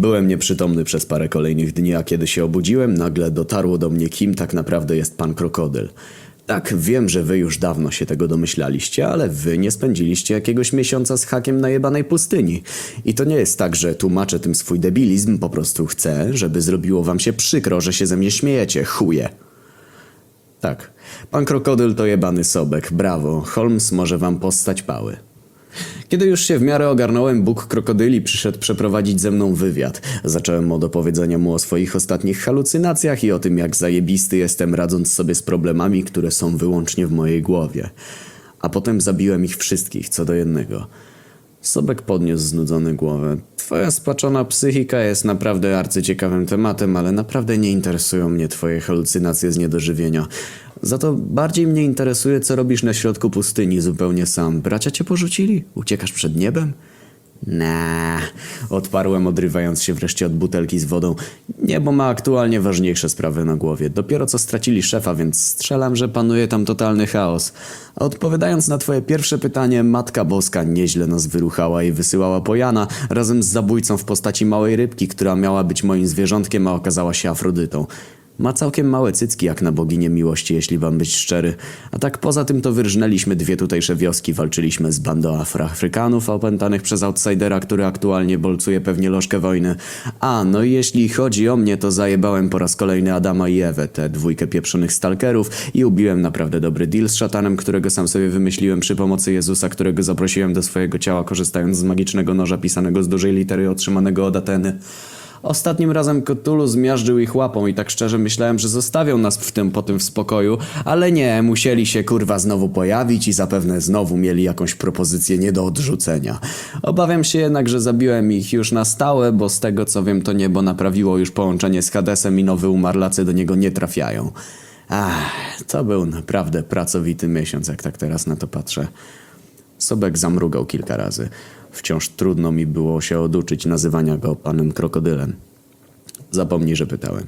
Byłem nieprzytomny przez parę kolejnych dni, a kiedy się obudziłem, nagle dotarło do mnie, kim tak naprawdę jest pan krokodyl. Tak, wiem, że wy już dawno się tego domyślaliście, ale wy nie spędziliście jakiegoś miesiąca z hakiem na jebanej pustyni. I to nie jest tak, że tłumaczę tym swój debilizm, po prostu chcę, żeby zrobiło wam się przykro, że się ze mnie śmiejecie, chuje. Tak, pan krokodyl to jebany sobek, brawo, Holmes może wam postać pały. Kiedy już się w miarę ogarnąłem, Bóg krokodyli przyszedł przeprowadzić ze mną wywiad. Zacząłem od opowiedzenia mu o swoich ostatnich halucynacjach i o tym, jak zajebisty jestem radząc sobie z problemami, które są wyłącznie w mojej głowie. A potem zabiłem ich wszystkich, co do jednego. Sobek podniósł znudzony głowę. Twoja spaczona psychika jest naprawdę arcyciekawym tematem, ale naprawdę nie interesują mnie twoje halucynacje z niedożywienia. Za to bardziej mnie interesuje, co robisz na środku pustyni zupełnie sam. Bracia cię porzucili? Uciekasz przed niebem? Nah, odparłem, odrywając się wreszcie od butelki z wodą. Niebo ma aktualnie ważniejsze sprawy na głowie. Dopiero co stracili szefa, więc strzelam, że panuje tam totalny chaos. A odpowiadając na twoje pierwsze pytanie, Matka Boska nieźle nas wyruchała i wysyłała po Jana razem z zabójcą w postaci małej rybki, która miała być moim zwierzątkiem, a okazała się Afrodytą. Ma całkiem małe cycki jak na boginię miłości, jeśli wam być szczery. A tak poza tym to wyrżnęliśmy dwie tutejsze wioski, walczyliśmy z bandą Afroafrykanów opętanych przez outsidera, który aktualnie bolcuje pewnie lożkę wojny. A, no i jeśli chodzi o mnie, to zajebałem po raz kolejny Adama i Ewę, tę dwójkę pieprzonych stalkerów i ubiłem naprawdę dobry deal z szatanem, którego sam sobie wymyśliłem przy pomocy Jezusa, którego zaprosiłem do swojego ciała, korzystając z magicznego noża pisanego z dużej litery otrzymanego od Ateny. Ostatnim razem Cthulhu zmiażdżył ich łapą i tak szczerze myślałem, że zostawią nas w tym potem w spokoju, ale nie, musieli się kurwa znowu pojawić i zapewne znowu mieli jakąś propozycję nie do odrzucenia. Obawiam się jednak, że zabiłem ich już na stałe, bo z tego co wiem to niebo naprawiło już połączenie z Hadesem i nowy umarlacy do niego nie trafiają. Ach, to był naprawdę pracowity miesiąc, jak tak teraz na to patrzę. Sobek zamrugał kilka razy. Wciąż trudno mi było się oduczyć nazywania go panem krokodylem. Zapomnij, że pytałem.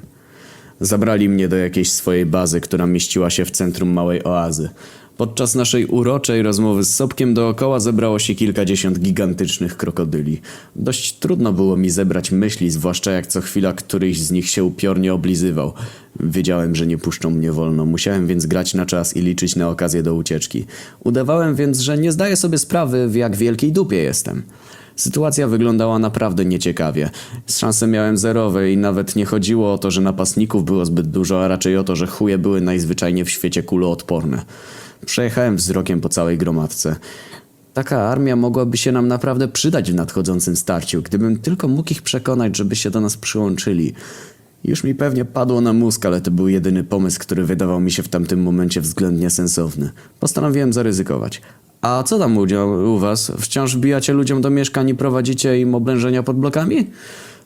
Zabrali mnie do jakiejś swojej bazy, która mieściła się w centrum małej oazy. Podczas naszej uroczej rozmowy z Sobkiem dookoła zebrało się kilkadziesiąt gigantycznych krokodyli. Dość trudno było mi zebrać myśli, zwłaszcza jak co chwila któryś z nich się upiornie oblizywał. Wiedziałem, że nie puszczą mnie wolno, musiałem więc grać na czas i liczyć na okazję do ucieczki. Udawałem więc, że nie zdaję sobie sprawy, w jak wielkiej dupie jestem. Sytuacja wyglądała naprawdę nieciekawie. Szanse miałem zerowe i nawet nie chodziło o to, że napastników było zbyt dużo, a raczej o to, że chuje były najzwyczajniej w świecie kuloodporne. Przejechałem wzrokiem po całej gromadce. Taka armia mogłaby się nam naprawdę przydać w nadchodzącym starciu, gdybym tylko mógł ich przekonać, żeby się do nas przyłączyli. Już mi pewnie padło na mózg, ale to był jedyny pomysł, który wydawał mi się w tamtym momencie względnie sensowny. Postanowiłem zaryzykować. A co tam u, u was? Wciąż wbijacie ludziom do mieszkań i prowadzicie im oblężenia pod blokami?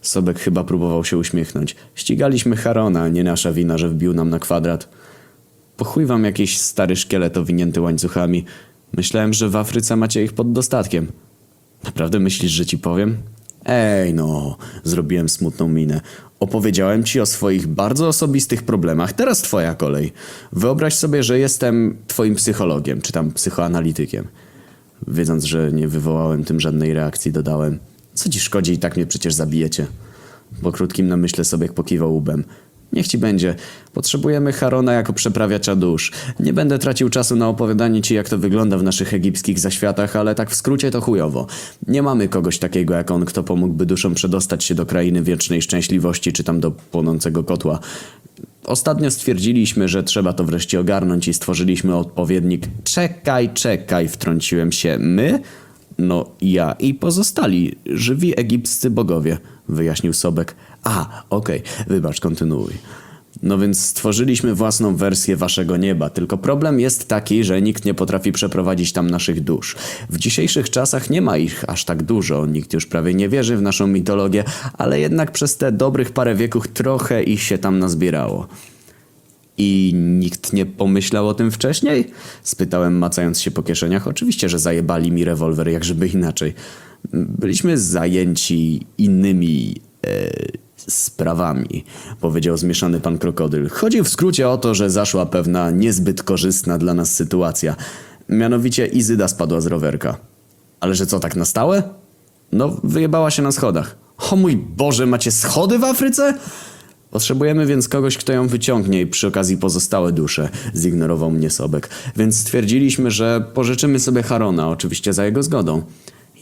Sobek chyba próbował się uśmiechnąć. Ścigaliśmy Harona, nie nasza wina, że wbił nam na kwadrat. Po chuj wam jakiś stary szkielet owinięty łańcuchami. Myślałem, że w Afryce macie ich pod dostatkiem. Naprawdę myślisz, że ci powiem? Ej no, zrobiłem smutną minę. Opowiedziałem ci o swoich bardzo osobistych problemach, teraz twoja kolej. Wyobraź sobie, że jestem twoim psychologiem, czy tam psychoanalitykiem. Wiedząc, że nie wywołałem tym żadnej reakcji, dodałem. Co ci szkodzi i tak mnie przecież zabijecie. Po krótkim namyśle sobie pokiwał łbem. Niech ci będzie. Potrzebujemy Harona jako przeprawiacza dusz. Nie będę tracił czasu na opowiadanie ci, jak to wygląda w naszych egipskich zaświatach, ale tak w skrócie to chujowo. Nie mamy kogoś takiego jak on, kto pomógłby duszom przedostać się do krainy wiecznej szczęśliwości, czy tam do płonącego kotła. Ostatnio stwierdziliśmy, że trzeba to wreszcie ogarnąć i stworzyliśmy odpowiednik. Czekaj, czekaj, wtrąciłem się. My? No, ja i pozostali, żywi egipscy bogowie, wyjaśnił Sobek. A, okej, wybacz, kontynuuj. No więc stworzyliśmy własną wersję waszego nieba, tylko problem jest taki, że nikt nie potrafi przeprowadzić tam naszych dusz. W dzisiejszych czasach nie ma ich aż tak dużo, nikt już prawie nie wierzy w naszą mitologię, ale jednak przez te dobrych parę wieków trochę ich się tam nazbierało. I nikt nie pomyślał o tym wcześniej? Spytałem, macając się po kieszeniach. Oczywiście, że zajebali mi rewolwer, jak żeby inaczej. Byliśmy zajęci innymi e, sprawami, powiedział zmieszany pan krokodyl. Chodzi w skrócie o to, że zaszła pewna niezbyt korzystna dla nas sytuacja. Mianowicie Izyda spadła z rowerka. Ale że co, tak na stałe? No, wyjebała się na schodach. O mój Boże, macie schody w Afryce? Potrzebujemy więc kogoś, kto ją wyciągnie i przy okazji pozostałe dusze. Zignorował mnie Sobek. Więc stwierdziliśmy, że pożyczymy sobie Harona, oczywiście za jego zgodą.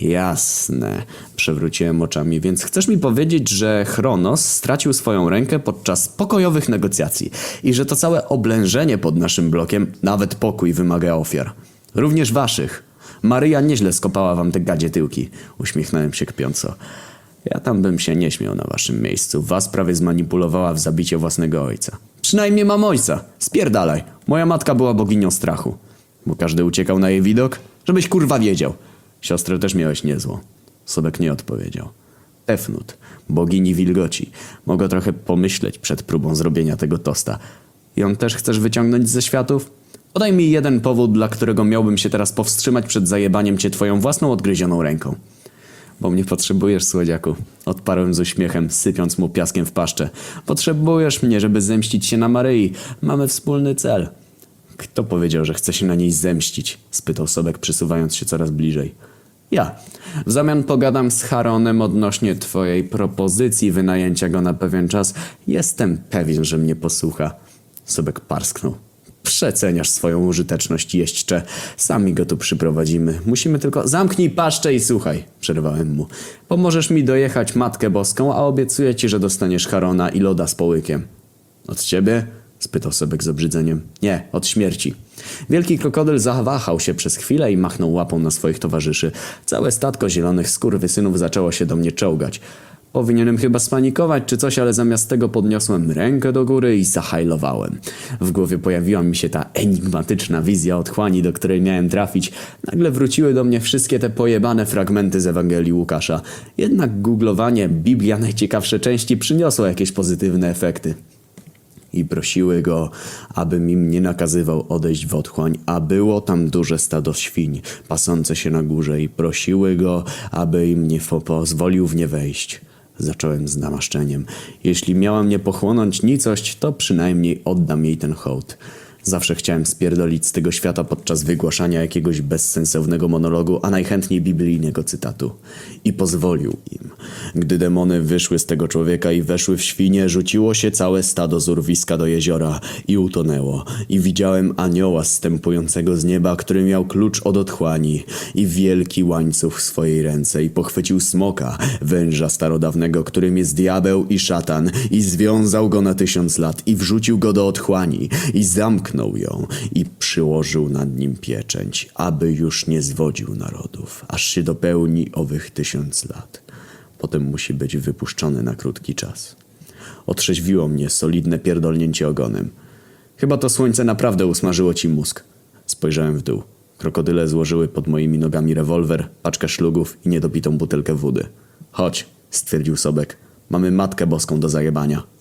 Jasne, przewróciłem oczami, więc chcesz mi powiedzieć, że Chronos stracił swoją rękę podczas pokojowych negocjacji i że to całe oblężenie pod naszym blokiem, nawet pokój wymaga ofiar. Również waszych. Maryja nieźle skopała wam te gadzie tyłki. Uśmiechnąłem się kpiąco. Ja tam bym się nie śmiał na waszym miejscu. Was prawie zmanipulowała w zabicie własnego ojca. Przynajmniej mam ojca. Spierdalaj. Moja matka była boginią strachu. Bo każdy uciekał na jej widok? Żebyś kurwa wiedział. Siostrę też miałeś niezłą. Sobek nie odpowiedział. Tefnut, bogini wilgoci. Mogę trochę pomyśleć przed próbą zrobienia tego tosta. Ją też chcesz wyciągnąć ze światów? Podaj mi jeden powód, dla którego miałbym się teraz powstrzymać przed zajebaniem cię twoją własną odgryzioną ręką. Bo mnie potrzebujesz, słodziaku. Odparłem z uśmiechem, sypiąc mu piaskiem w paszczę. Potrzebujesz mnie, żeby zemścić się na Maryi. Mamy wspólny cel. Kto powiedział, że chce się na niej zemścić? spytał Sobek, przysuwając się coraz bliżej. Ja. W zamian pogadam z Haronem odnośnie twojej propozycji wynajęcia go na pewien czas. Jestem pewien, że mnie posłucha. Sobek parsknął. Przeceniasz swoją użyteczność, jeźdźcze. Sami go tu przyprowadzimy. Musimy tylko... Zamknij paszczę i słuchaj, przerwałem mu. Pomożesz mi dojechać Matkę Boską, a obiecuję ci, że dostaniesz Harona i loda z połykiem. Od ciebie? spytał Sobek z obrzydzeniem. Nie, od śmierci. Wielki krokodyl zawahał się przez chwilę i machnął łapą na swoich towarzyszy. Całe statko zielonych skurwysynów zaczęło się do mnie czołgać. Powinienem chyba spanikować czy coś, ale zamiast tego podniosłem rękę do góry i zahajlowałem. W głowie pojawiła mi się ta enigmatyczna wizja otchłani, do której miałem trafić. Nagle wróciły do mnie wszystkie te pojebane fragmenty z Ewangelii Łukasza. Jednak googlowanie Biblia najciekawsze części przyniosło jakieś pozytywne efekty i prosiły go, abym im nie nakazywał odejść w otchłań, a było tam duże stado świń pasące się na górze i prosiły go, aby im nie pozwolił w nie wejść. Zacząłem z namaszczeniem. Jeśli miała mnie pochłonąć nicość, to przynajmniej oddam jej ten hołd. Zawsze chciałem spierdolić z tego świata podczas wygłaszania jakiegoś bezsensownego monologu, a najchętniej biblijnego cytatu. I pozwolił im. Gdy demony wyszły z tego człowieka i weszły w świnie, rzuciło się całe stado z urwiska do jeziora i utonęło. I widziałem anioła zstępującego z nieba, który miał klucz od otchłani i wielki łańcuch w swojej ręce i pochwycił smoka, węża starodawnego, którym jest diabeł i szatan i związał go na tysiąc lat i wrzucił go do otchłani i zamknął ją i przyłożył nad nim pieczęć, aby już nie zwodził narodów, aż się dopełni owych tysiąc lat. Potem musi być wypuszczony na krótki czas. Otrzeźwiło mnie solidne pierdolnięcie ogonem. Chyba to słońce naprawdę usmażyło ci mózg. Spojrzałem w dół. Krokodyle złożyły pod moimi nogami rewolwer, paczkę szlugów i niedopitą butelkę wody. Chodź, stwierdził Sobek. Mamy matkę boską do zajebania.